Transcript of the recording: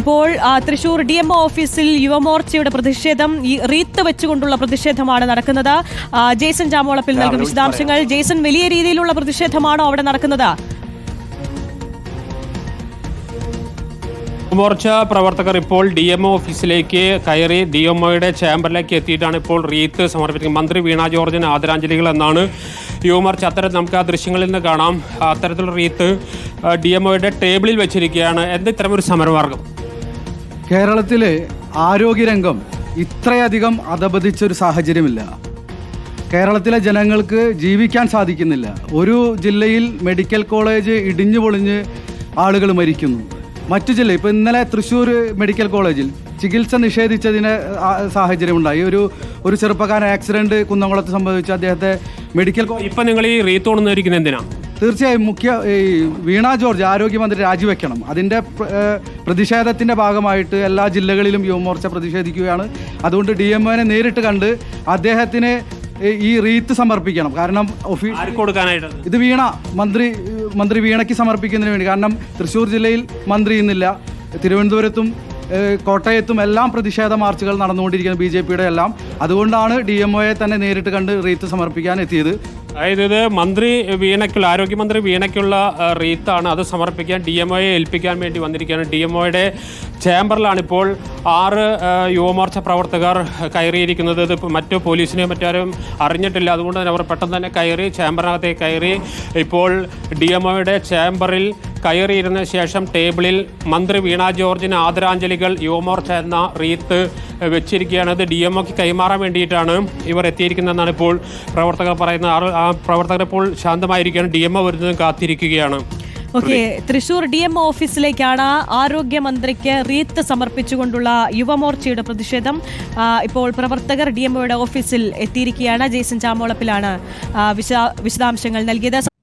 ഇപ്പോൾ Thrissur D M ഓഫീസിൽ യുവമോർച്ചയുടെ പ്രതിഷേധം ഈ റീത്ത് വെച്ചുകൊണ്ടുള്ള പ്രതിഷേധമാണ് നടക്കുന്നത്. ജെയ്സൺ ജേസൺ ജാമോളപ്പിൽ നൽകും വിശദാംശങ്ങൾ. ജേസൺ വലിയ രീതിയിലുള്ള പ്രതിഷേധമാണോ അവിടെ നടക്കുന്നത്? യുവമോർച്ച പ്രവർത്തകർ ഇപ്പോൾ ഡി എം ഓഫീസിലേക്ക് കയറി ഡി എം ഒയുടെ ചേംബറിലേക്ക് എത്തിയിട്ടാണ് ഇപ്പോൾ റീത്ത് സമർപ്പിക്കുന്നത്. മന്ത്രി വീണ ജോർജിന് ആദരാഞ്ജലികൾ എന്നാണ് യുവമോർച്ച. അത്തരം നമുക്ക് ആ ദൃശ്യങ്ങളിൽ നിന്ന് കാണാം. അത്തരത്തിലുള്ള റീത്ത് ഡി എം ഒയുടെ ടേബിളിൽ വെച്ചിരിക്കുകയാണ്. എന്ത് ഇത്തരമൊരു സമരമാർഗം? കേരളത്തിലെ ആരോഗ്യരംഗം ഇത്രയധികം അധപതിച്ചൊരു സാഹചര്യമില്ല. കേരളത്തിലെ ജനങ്ങൾക്ക് ജീവിക്കാൻ സാധിക്കുന്നില്ല. ഒരു ജില്ലയിൽ മെഡിക്കൽ കോളേജ് ഇടിഞ്ഞു പൊളിഞ്ഞ് ആളുകൾ മരിക്കുന്നു. മറ്റു ജില്ല ഇപ്പോൾ ഇന്നലെ തൃശ്ശൂർ മെഡിക്കൽ കോളേജിൽ ചികിത്സ നിഷേധിച്ചതിന് സാഹചര്യം സാഹചര്യമുണ്ടായി. ഒരു ഒരു ചെറുപ്പക്കാരൻ ആക്സിഡന്റ് കുന്നംകുളത്ത് സംഭവിച്ചു അദ്ദേഹത്തെ മെഡിക്കൽ ഇപ്പം നിങ്ങൾ ഈ റീത്ത് കൊണ്ടുവന്നിരിക്കുന്നത് എന്തിനാ? തീർച്ചയായും മുഖ്യ ഈ വീണ ജോർജ് ആരോഗ്യമന്ത്രി രാജിവെക്കണം. അതിന്റെ പ്രതിഷേധത്തിന്റെ ഭാഗമായിട്ട് എല്ലാ ജില്ലകളിലും യുവമോർച്ച പ്രതിഷേധിക്കുകയാണ്. അതുകൊണ്ട് ഡി എം ഒനെ നേരിട്ട് കണ്ട് അദ്ദേഹത്തിന് ഈ- റീത്ത് സമർപ്പിക്കണം. കാരണം കൊടുക്കാനായിട്ട്? ഇത് വീണ മന്ത്രി മന്ത്രി വീണയ്ക്ക് സമർപ്പിക്കുന്നതിന് വേണ്ടി. കാരണം തൃശ്ശൂർ ജില്ലയിൽ മന്ത്രി ഇന്നില്ല. തിരുവനന്തപുരത്തും കോട്ടയത്തും എല്ലാം പ്രതിഷേധ മാർച്ചുകൾ നടന്നുകൊണ്ടിരിക്കുന്നത് ബി ജെ പിയുടെ എല്ലാം. അതുകൊണ്ടാണ് ഡി എം ഒയെ തന്നെ നേരിട്ട് കണ്ട് റീത്ത് സമർപ്പിക്കാൻ എത്തിയത്. അതായത് ഇത് മന്ത്രി വീണയ്ക്കുള്ള ആരോഗ്യമന്ത്രി വീണയ്ക്കുള്ള റീത്താണ് അത് സമർപ്പിക്കാൻ ഡി എം ഒയെ ഏൽപ്പിക്കാൻ വേണ്ടി വന്നിരിക്കുകയാണ്. ഡി എം ഒയുടെ ചേംബറിലാണ് ഇപ്പോൾ ആറ് യുവമോർച്ച പ്രവർത്തകർ കയറിയിരിക്കുന്നത്. ഇത് മറ്റു പോലീസിനെയും മറ്റാരും അറിഞ്ഞിട്ടില്ല. അതുകൊണ്ട് തന്നെ അവർ പെട്ടെന്ന് തന്നെ കയറി ചേംബറിനകത്തേക്ക് കയറി ഇപ്പോൾ ഡി എം ഒയുടെ ചേംബറിൽ കയറിയിരുന്ന ശേഷം ടേബിളിൽ മന്ത്രി വീണ ജോർജിന് ആദരാഞ്ജലികൾ യുവമോർച്ച എന്ന റീത്ത് വെച്ചിരിക്കുകയാണ്. അത് ഡി എം ഒക്ക് കൈമാറാൻ വേണ്ടിയിട്ടാണ് ഇവർ എത്തിയിരിക്കുന്നതെന്നാണ് ഇപ്പോൾ പ്രവർത്തകർ പറയുന്നത്. ആ- പ്രവർത്തകർ ഇപ്പോൾ ശാന്തമായിരിക്കുകയാണ്. ഡി എം ഒ വരുന്നതും കാത്തിരിക്കുകയാണ്. ഓക്കെ തൃശൂർ ഡി എം ഓഫീസിലേക്കാണ് ആരോഗ്യമന്ത്രിക്ക് റീത്ത് സമർപ്പിച്ചുകൊണ്ടുള്ള യുവമോർച്ചയുടെ പ്രതിഷേധം. ഇപ്പോൾ പ്രവർത്തകർ ഡി എം ഓഫീസിൽ എത്തിയിരിക്കുകയാണ്. ജെയ്സൺ ചാമോളപ്പിലാണ് വിശദാംശങ്ങൾ നൽകിയത്.